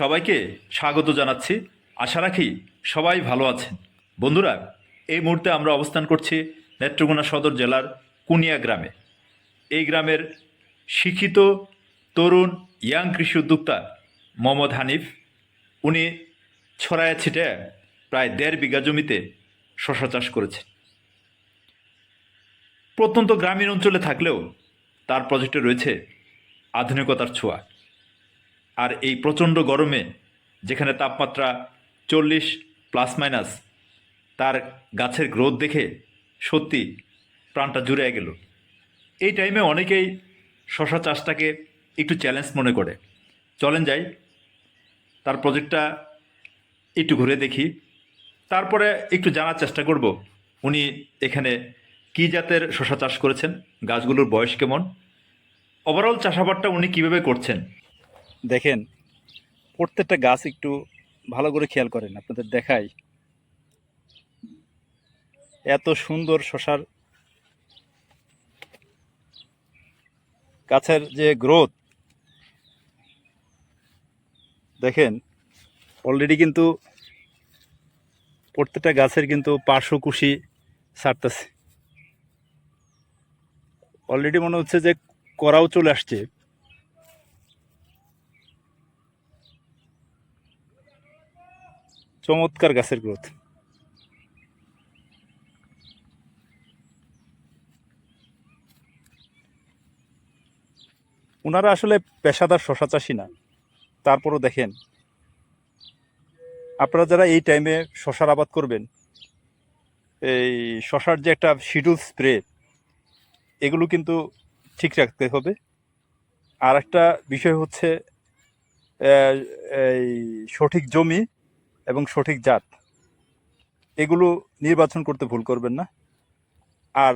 সবাইকে স্বাগত জানাচ্ছি। আশা রাখি সবাই ভালো আছেন। বন্ধুরা, এই মুহূর্তে আমরা অবস্থান করছি নেত্রকোনা সদর জেলার কুনিয়া গ্রামে। এই গ্রামের শিক্ষিত তরুণ ইয়াং কৃষি উদ্যোক্তা মোহাম্মদ হানিফ, উনি ছড়ায় ছিটে প্রায় দেড় বিঘা জমিতে শশা চাষ করেছেন। প্রত্যন্ত গ্রামীণ অঞ্চলে থাকলেও তার প্রজেক্টে রয়েছে আধুনিকতার ছোঁয়া। আর এই প্রচণ্ড গরমে যেখানে তাপমাত্রা চল্লিশ প্লাস মাইনাস তার গাছের গ্রোথ দেখে সত্যি প্রাণটা জুড়ে গেল। এই টাইমে অনেকেই শশা চাষটাকে একটু চ্যালেঞ্জ মনে করে। চলেন যাই, তার প্রজেক্টটা একটু ঘুরে দেখি। তারপরে একটু জানার চেষ্টা করব, উনি এখানে কী জাতের শশা চাষ করেছেন, গাছগুলোর বয়স কেমন? ওভারঅল চাষাবাদটা উনি কীভাবে করছেন? দেখেন, প্রত্যেকটা গাছ একটু ভালো করে খেয়াল করেন, আপনাদের দেখাই। এত সুন্দর শশার গাছের যে গ্রোথ, দেখেন অলরেডি কিন্তু প্রত্যেকটা গাছের কিন্তু পার্শ্বকুশি ছাড়তেছে। অলরেডি মনে হচ্ছে যে করাও চলে আসছে। চমৎকার গাছের গ্রোথ ওনারা আসলে পেশাদার শশা চাষি না। তারপরও দেখেন, আপনারা যারা এই টাইমে শশার আবাদ করবেন, এই শশার যে একটা শিডিউল স্প্রে এগুলো কিন্তু ঠিক রাখতে হবে। আর একটা বিষয় হচ্ছে এই সঠিক জমি এবং সঠিক জাত, এগুলো নির্বাচন করতে ভুল করবেন না। আর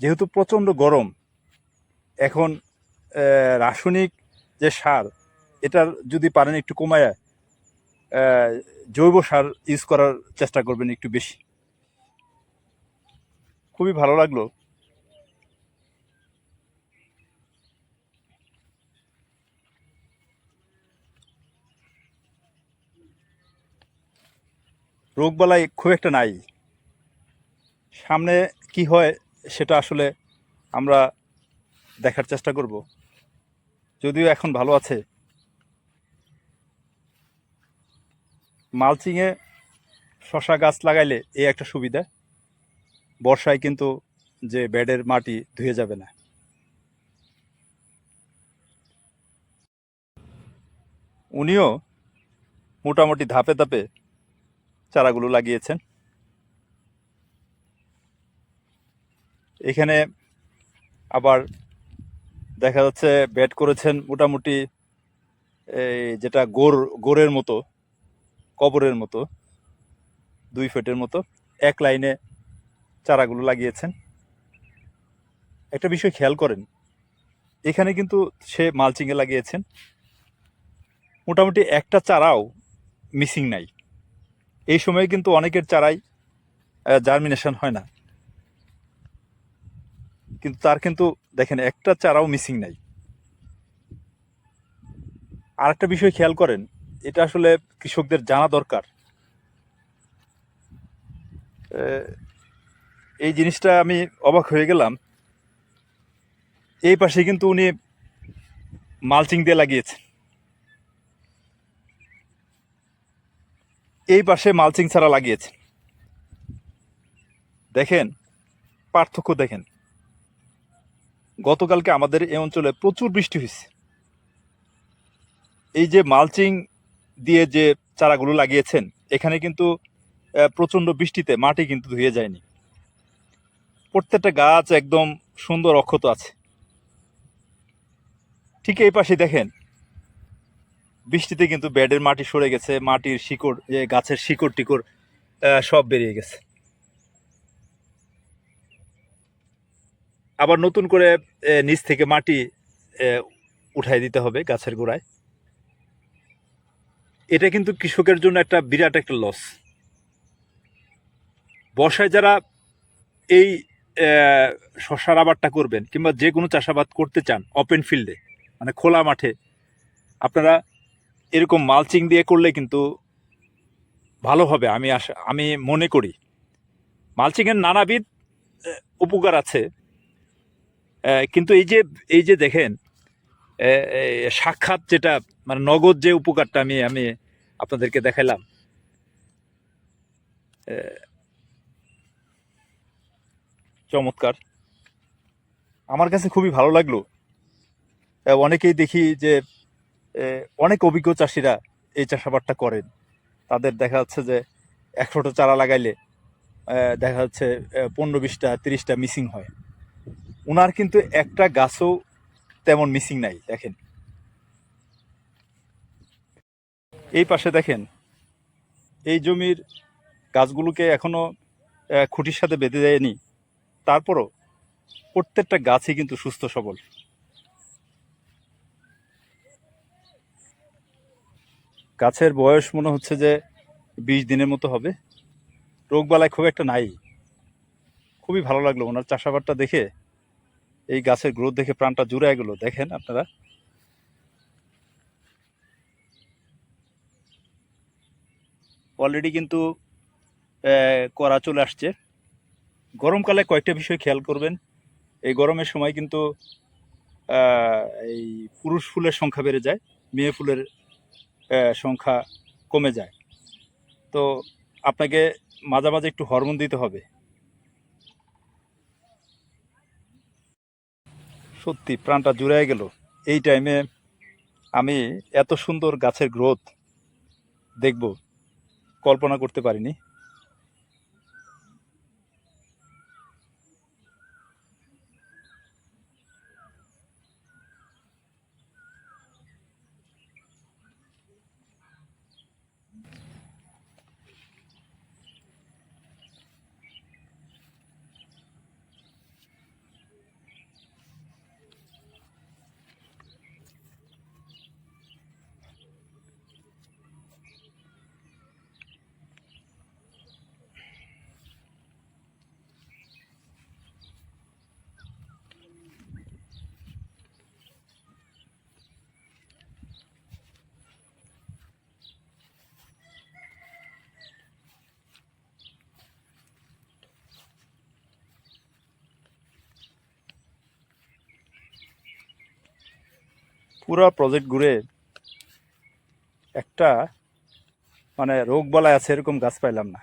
যেহেতু প্রচণ্ড গরম, এখন রাসায়নিক যে সার, এটার যদি পারেন একটু কমায় জৈব সার ইউজ করার চেষ্টা করবেন একটু বেশি। খুবই ভালো লাগল। রোগবালাই খুব একটা নাই। সামনে কি হয় সেটা আসলে আমরা দেখার চেষ্টা করব। যদিও এখন ভালো আছে। মালচিংয়ে শশা গাছ লাগাইলে এই একটা সুবিধা। বর্ষায় কিন্তু যে বেডের মাটি ধুয়ে যাবে না। উনিও মোটামুটি ধাপে ধাপে চারাগুলো লাগিয়েছেন। এখানে আবার দেখা যাচ্ছে ব্যাট করেছেন মোটামুটি এই যেটা গোর, গোরের মতো, কবরের মতো, দুই ফিটের মতো, এক লাইনে চারাগুলো লাগিয়েছেন। একটা বিষয় খেয়াল করেন, এখানে কিন্তু সে মালচিংয়ে লাগিয়েছেন। মোটামুটি একটা চারাও মিসিং নাই। এই সময় কিন্তু অনেকের চারাই জার্মিনেশন হয় না। কিন্তু তার কিন্তু, দেখেন, একটা চারাও মিসিং নাই। আর একটা বিষয় খেয়াল করেন, এটা আসলে কৃষকদের জানা দরকার। এই জিনিসটা আমি অবাক হয়ে গেলাম। এই পাশে কিন্তু উনি মালচিং দিয়ে লাগিয়েছেন। এই পাশে মালচিং ছাড়া লাগিয়েছে। দেখেন, পার্থক্য দেখেন। গতকালকে আমাদের এই অঞ্চলে প্রচুর বৃষ্টি হয়েছে। এই যে মালচিং দিয়ে যে চারাগুলো লাগিয়েছেন, এখানে কিন্তু প্রচণ্ড বৃষ্টিতে মাটি কিন্তু ধুয়ে যায়নি। প্রত্যেকটা গাছ একদম সুন্দর অক্ষত আছে। ঠিক এই পাশে দেখেন বৃষ্টিতে কিন্তু বেডের মাটি সরে গেছে, মাটির শিকড়, যে গাছের শিকড় টিকড় সব বেরিয়ে গেছে। আবার নতুন করে নিচ থেকে মাটি উঠাই দিতে হবে গাছের গোড়ায়। এটা কিন্তু কৃষকের জন্য একটা বিরাট একটা লস বর্ষায় যারা এই শশার আবাদটা করবেন, কিংবা যে কোনো চাষাবাদ করতে চান ওপেন ফিল্ডে মানে খোলা মাঠে, আপনারা এরকম মালচিং দিয়ে করলে কিন্তু ভালো হবে, আমি আমি মনে করি। মালচিংয়ের নানাবিধ উপকার আছে। কিন্তু এই যে এই যে দেখেন সাক্ষাৎ যেটা মানে নগদ যে উপকারটা আমি আমি আপনাদেরকে দেখাইলাম চমৎকার। আমার কাছে খুবই ভালো লাগল। অনেকেই দেখি যে অনেক অভিজ্ঞ চাষিরা এই চাষাবাদটা করেন। তাদের দেখা যাচ্ছে যে একশোটা চারা লাগাইলে দেখা যাচ্ছে পনেরো বিশটা তিরিশটা মিসিং হয়। ওনার কিন্তু একটা গাছও তেমন মিসিং নাই, দেখেন। এই পাশে দেখেন, এই জমির গাছগুলোকে এখনও খুঁটির সাথে বেঁধে দেয়নি। তারপরও প্রত্যেকটা গাছই কিন্তু সুস্থ সবল। গাছের বয়স মনে হচ্ছে যে বিশ দিনের মতো হবে। রোগবালাই খুব একটা নাই। খুবই ভালো লাগল ওনার চাষাবাদটা দেখে। এই গাছের গ্রোথ দেখে প্রাণটা জুড়ে গেল, দেখেন আপনারা। অলরেডি কিন্তু করা চলে আসছে। গরমকালে কয়েকটা বিষয় খেয়াল করবেন। এই গরমের সময় কিন্তু এই পুরুষ ফুলের সংখ্যা বেড়ে যায়, মেয়ে ফুলের সংখ্যা কমে যায়। তো আপনাকে মাঝে মাঝে একটু হরমোন দিতে হবে। সত্যি প্রাণটা জুড়ে গেল। এই টাইমে আমি এত সুন্দর গাছের গ্রোথ দেখব, কল্পনা করতে পারিনি। পুরো প্রজেক্ট ঘুরে একটা মানে রোগ বলায় আছে এরকম গাছ পাইলাম না।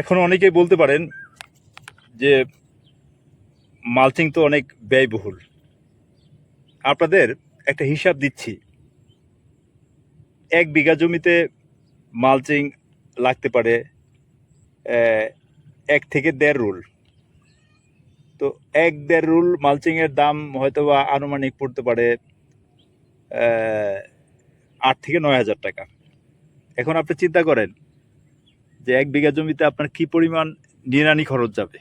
এখন অনেকেই বলতে পারেন যে মালচিং তো অনেক ব্যয়বহুল। আপনাদের একটা হিসাব দিচ্ছি। এক বিঘা জমিতে মালচিং লাগতে পারে এক থেকে দেড় রুল। তো এক দেড় রুল মালচিংয়ের দাম হয়তো বা আনুমানিক পড়তে পারে আট থেকে নয় হাজার টাকা। এখন আপনি চিন্তা করেন যে এক বিঘা জমিতে আপনার কি পরিমাণ নিরানি খরচ যাবে।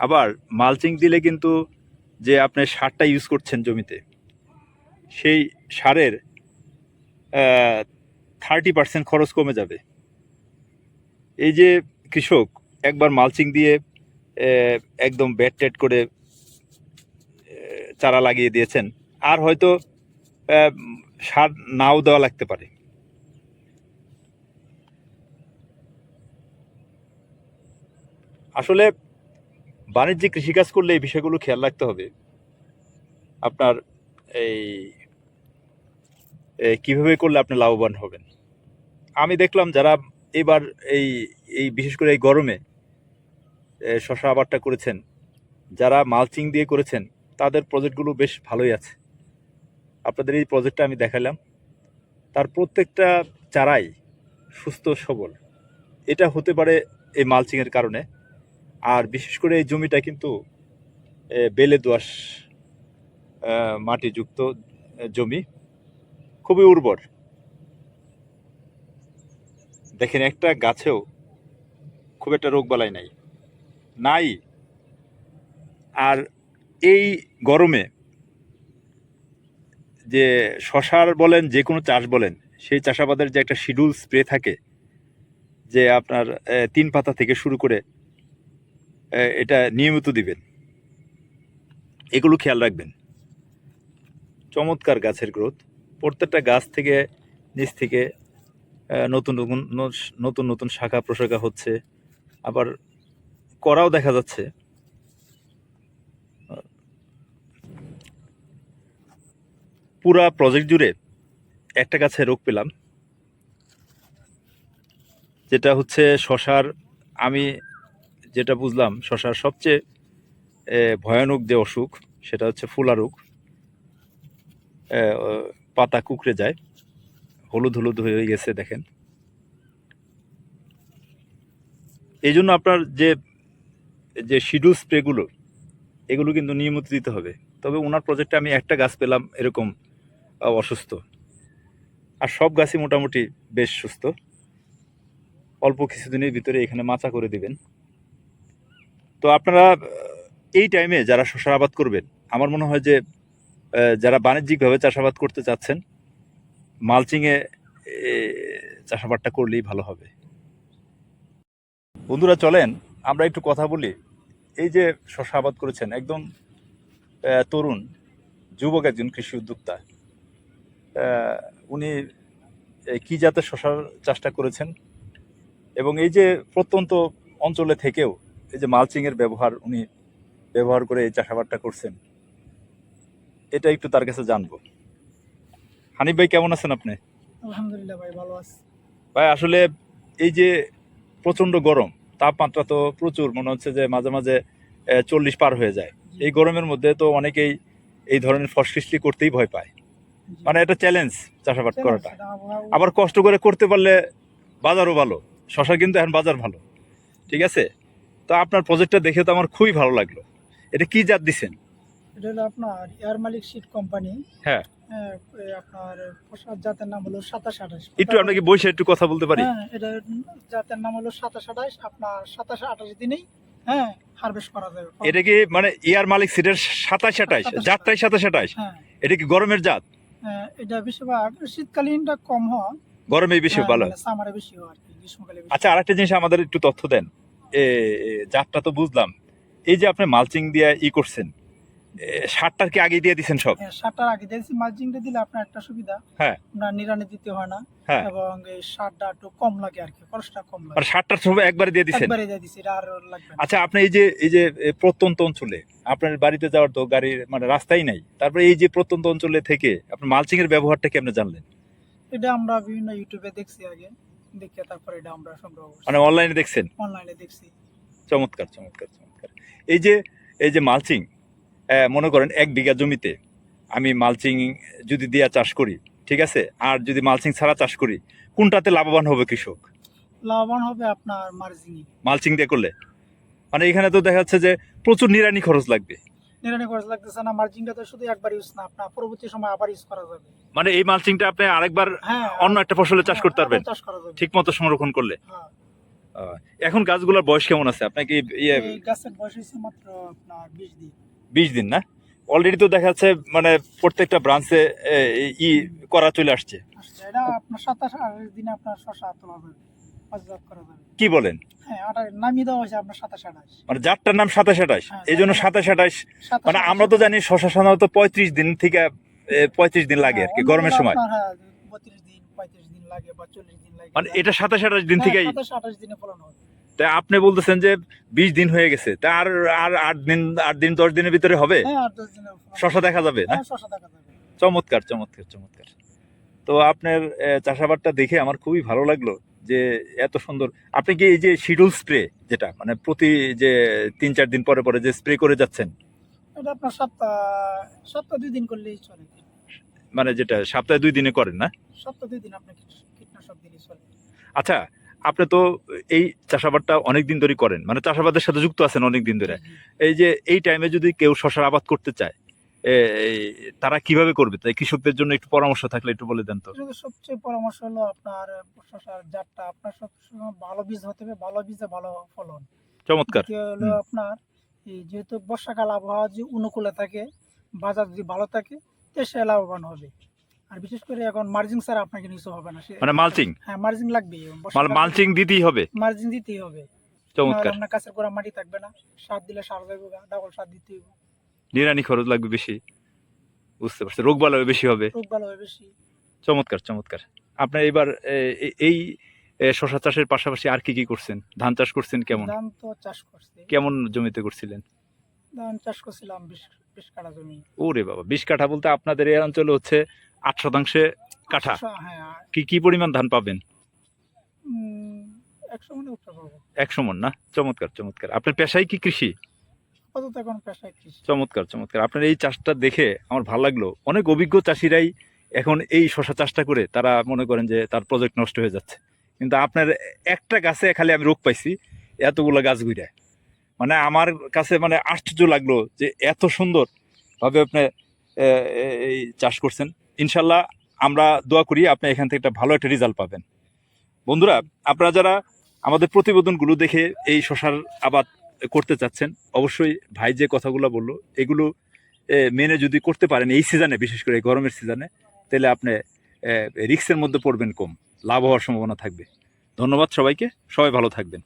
আবার মালচিং দিলে কিন্তু যে আপনি সারটা ইউজ করছেন জমিতে, সেই সারের থার্টি পার্সেন্ট খরচ কমে যাবে। এই যে কৃষক একবার মালচিং দিয়ে একদম ব্যাট টেট করে চারা লাগিয়ে দিয়েছেন। আর হয়তো সার নাও দেওয়া লাগতে পারে। আসলে বাণিজ্যিক কৃষিকাজ করলে এই বিষয়গুলো খেয়াল রাখতে হবে। আপনার এই কীভাবে করলে আপনি লাভবান হবেন। আমি দেখলাম যারা এবার এই এই বিশেষ করে এই গরমে শশা আবাদটা করেছেন। যারা মালচিং দিয়ে করেছেন তাদের প্রজেক্টগুলো বেশ ভালোই আছে। আপনাদের এই প্রজেক্টটা আমি দেখালাম। তার প্রত্যেকটা চারাই সুস্থ সবল। এটা হতে পারে এই মালচিংয়ের কারণে। আর বিশেষ করে এই জমিটা কিন্তু বেলে আহ, মাটিযুক্ত জমি। খুবই উর্বর। দেখেন একটা গাছেও খুব একটা রোগ বালাই নাই। নাই। আর এই গরমে যে শশার বলেন, যে কোনো চাষ বলেন, সেই চাষাবাদের যে একটা শিডিউল স্প্রে থাকে, যে আপনার তিন পাতা থেকে শুরু করে এটা নিয়মিত দিবেন। এগুলো খেয়াল রাখবেন। চমৎকার গাছের গ্রোথ প্রত্যেকটা গাছ থেকে, নিচ থেকে নতুন নতুন নতুন নতুন শাখা প্রশাখা হচ্ছে। আবার করাও দেখা যাচ্ছে। পুরা প্রজেক্ট জুড়ে একটা গাছে রোগ পেলাম। যেটা হচ্ছে শশার, আমি যেটা বুঝলাম, শশার সবচেয়ে ভয়ানক যে অসুখ, সেটা হচ্ছে ফুলা রোগ। পাতা কুকড়ে যায়। হলুদ হলুদ হয়ে গেছে, দেখেন। এই জন্য আপনার যে যে শিডিউল স্প্রেগুলো এগুলো কিন্তু নিয়মিত দিতে হবে। তবে ওনার প্রজেক্টে আমি একটা গাছ পেলাম এরকম অসুস্থ। আর সব গাছই মোটামুটি বেশ সুস্থ। অল্প কিছুদিনের ভিতরে এখানে মাচা করে দিবেন। তো আপনারা এই টাইমে যারা শশার আবাদ করবেন, আমার মনে হয় যে যারা বাণিজ্যিকভাবে চাষাবাদ করতে চাচ্ছেন মালচিংয়ে চাষাবাদটা করলেই ভালো হবে। বন্ধুরা, চলেন আমরা একটু কথা বলি। এই যে শশা আবাদ করেছেন একদম তরুণ যুবক একজন কৃষি উদ্যোক্তা। উনি কি জাতের শশার চাষটা করেছেন? এবং এই যে প্রত্যন্ত অঞ্চলে থেকেও এই যে মালচিংয়ের ব্যবহার উনি ব্যবহার করে এই চাষাবাদটা করছেন এটা একটু তার কাছে জানব। হানিফ ভাই কেমন আছেন আপনি? আলহামদুলিল্লাহ ভাই ভালো আছি। ভাই আসলে এই যে প্রচণ্ড গরম তাপমাত্রা তো প্রচুর মনে হচ্ছে যে মাঝে মাঝে চল্লিশ পার হয়ে যায়। এই গরমের মধ্যে তো অনেকেই এই ধরনের ফসফিসলি করতেই ভয় পায়। মানে এটা চ্যালেঞ্জ চাষাবাদ করাটা। আবার কষ্ট করে করতে পারলে বাজারও ভালো শশা কিন্তু এখন বাজার ভালো। ঠিক আছে? তো আপনার প্রজেক্টটা দেখে তো আমার খুবই ভালো লাগল। এটা কি জাত দিছেন? এটা হলো আপনার এয়ার মালিক সিট কোম্পানি হ্যাঁ। আপনার জাতের নাম হলো সাতাশ আঠাশ। একটু আপনাকে বসে একটু কথা বলতে পারি? হ্যাঁ এটা জাতের নাম হলো সাতাশ আঠাশ। আপনার সাতাশ আঠাশ দিনেই হ্যাঁ হারভেস্ট করা যাবে। এটা কি মানে ইয়ার মালিক সিটের সাতাশ আঠাশ জাতটাই সাতাশ আঠাশ? হ্যাঁ। এটা কি গরমের জাত? হ্যাঁ, এটা বেশিরভাগ শীতকালীনটা কম হয় গরমে বেশি ভালো। সামারে বেশি হয় আচ্ছা আরেকটা জিনিস আমাদের একটু তথ্য দেন। জাতটা তো বুঝলাম। এই যে আপনি মালচিং দিয়ে ই করছেন সারটার কি আগে দিয়ে দিছেন সব? হ্যাঁ সারটার আগে দিয়েছি মার্জিংটা দিলে আপনার একটা সুবিধা। হ্যাঁ। আপনার নিরানি দিতে হয় না। হ্যাঁ। এবং এই সারটা একটু কম লাগে আর কি খরচটা কম লাগে। আর লাগে সারটার সব একবারে দিয়ে দিছেন? একবারে দিয়ে দিছি এটা আর লাগবে আচ্ছা আপনি এই যে এই যে প্রত্যন্ত অঞ্চলে আপনার বাড়িতে যাওয়ার তো গাড়ির মানে রাস্তাই নাই। তারপরে এই যে প্রত্যন্ত অঞ্চলে থেকে আপনি মালচিং এর ব্যবহারটা কি আপনি জানলেন? এটা আমরা বিভিন্ন ইউটিউবে দেখছি আগে দেখে তারপরে এটা আমরা সংগ্রহ করছি। মানে অনলাইনে দেখছেন? অনলাইনে দেখছি। চমৎকার চমৎকার চমৎকার। এই যে এই যে মালচিং মনে করেন এক বিঘা জমিতে আমি মালচিং যদি দিয়া চাষ করি ঠিক আছে? আর যদি মালচিং ছাড়া চাষ করি কোনটাতে লাভবান হবে কৃষক? লাভবান হবে আপনার মার্জিং মালচিং দিয়ে করলে? মানে এখানে তো দেখা যাচ্ছে যে প্রচুর নিরানি খরচ লাগবে। নিরানি খরচ লাগতেছে না মার্জিংটা তো শুধু একবার ইউজ না আপনার পরবর্তী সময় আবার ইউজ করা যাবে। মানে এই মালচিংটা আপনি আরেকবার হ্যাঁ অন্য একটা ফসলে চাষ করতে পারবেন? চাষ করা যাবে। ঠিক মতো সংরক্ষণ করলে? হ্যাঁ। এখন গাছগুলোর বয়স কেমন আছে? আপনাকে ইয়ে গাছের বয়স হয়েছে মাত্র আপনার বিশ দিন। বিশ দিন না? অলরেডি তো দেখা যাচ্ছে মানে প্রত্যেকটা ব্রাঞ্চে ই করা চলে আসছে। কি বলেন? হ্যাঁ মানে নাম সাতাশ আঠাশ হ্যাঁ, এই জন্য সাতাশ আঠাশ। মানে আমরা তো জানি শশা সাধারণত পঁয়ত্রিশ দিন থেকে পঁয়ত্রিশ দিন লাগে আর কি হ্যাঁ, গরমের সময়। আপনার, হ্যাঁ, বত্রিশ দিন পঁয়ত্রিশ দিন লাগে বা চল্লিশ দিন লাগে। মানে এটা সাতাশ আঠাশ দিন থেকেই সাতাশ আঠাশ দিনে ফলন হবে। তা আপনি বলতেছেন যে বিশ দিন হয়ে গেছে। তা আর আর আট দিন আট দিন দশ দিনের ভিতরে হবে? হ্যাঁ শশা দেখা যাবে না? হ্যাঁ চমৎকার চমৎকার চমৎকার। তো আপনার চাষাবাদটা দেখে আমার খুবই ভালো লাগল যে এত সুন্দর। আপনি কি এই যে শিডিউল স্প্রে যেটা মানে প্রতি যে তিন চার দিন পরে পরে যে স্প্রে করে যাচ্ছেন? এটা আপনার সপ্তাহ সপ্তাহ দুই দিন করলেই চলে। মানে যেটা সপ্তাহে দুই দিনে করেন না? সপ্তাহ দুই দিন আপনার কীট- কীটনাশক দিলেই চলে। আচ্ছা আপনি তো এই চাষাবাদটা অনেক দিন ধরে করেন মানে চাষাবাদের সাথে যুক্ত আছেন অনেক দিন ধরে এই যে এই টাইমে যদি কেউ শশার আবাদ করতে চায় তারা কীভাবে করবে? তাই কৃষকদের জন্য একটু পরামর্শ থাকলে একটু বলে দেন তো। সবচেয়ে পরামর্শ হলো আপনার শশার জাতটা। আপনার সবসময় ভালো বীজ হতে হবে ভালো বীজে ভালো ফলন। চমৎকার। হলো আপনার যেহেতু বর্ষাকাল আবহাওয়া যদি অনুকূলে থাকে বাজার যদি ভালো থাকে তো সে লাভবান হবে। আর বিশেষ করে এখন মার্জিং ছাড়া আপনাকে নিচু হবে না মানে মালচিং হ্যাঁ মার্জিং লাগবে। মালচিং দিতেই হবে? মার্জিং দিতেই হবে। চমৎকার। আপনার কাছের গোড়া মাটি থাকবে না। সার দিলে সার ডাবল সার দিতে হবে। নিরানি খরচ লাগবে বেশি। বুঝতে পারছি রোগ বেশি হবে। রোগ ভালো হবে বেশি। চমৎকার চমৎকার। আপনার এবার এই শশা চাষের পাশাপাশি আর কি কি করছেন? ধান চাষ করছেন কেমন? ধান তো চাষ করছি। কেমন জমিতে করছিলেন? ধান চাষ করছিলাম বিশ বিশ কাঠা জমি। ওরে বাবা বিশ কাঠা বলতে আপনাদের এই অঞ্চলে হচ্ছে আট শতাংশে কাঠা। হ্যাঁ কি কি পরিমাণ ধান পাবেন? একশো মানে না? চমৎকার চমৎকার। আপনার পেশাই কি কৃষি? চমৎকার চমৎকার। আপনার এই চাষটা দেখে আমার ভালো লাগল। অনেক অভিজ্ঞ চাষিরাই এখন এই শশা চাষটা করে তারা মনে করেন যে তার প্রজেক্ট নষ্ট হয়ে যাচ্ছে। কিন্তু আপনার একটা গাছে খালি আমি রোগ পাইছি এতগুলো গাছ ঘুরে মানে আমার কাছে মানে আশ্চর্য লাগল যে এত সুন্দর ভাবে আপনি এই চাষ করছেন। ইনশাল্লাহ আমরা দোয়া করি আপনি এখান থেকে একটা ভালো একটা রেজাল্ট পাবেন। বন্ধুরা, আপনারা যারা আমাদের প্রতিবেদনগুলো দেখে এই শশার আবাদ করতে চাচ্ছেন, অবশ্যই ভাই যে কথাগুলো বলল, এগুলো মেনে যদি করতে পারেন এই সিজনে বিশেষ করে এই গরমের সিজনে তাহলে আপনি রিক্সের মধ্যে পড়বেন কম, লাভ হওয়ার সম্ভাবনা থাকবে। ধন্যবাদ সবাইকে, সবাই ভালো থাকবেন।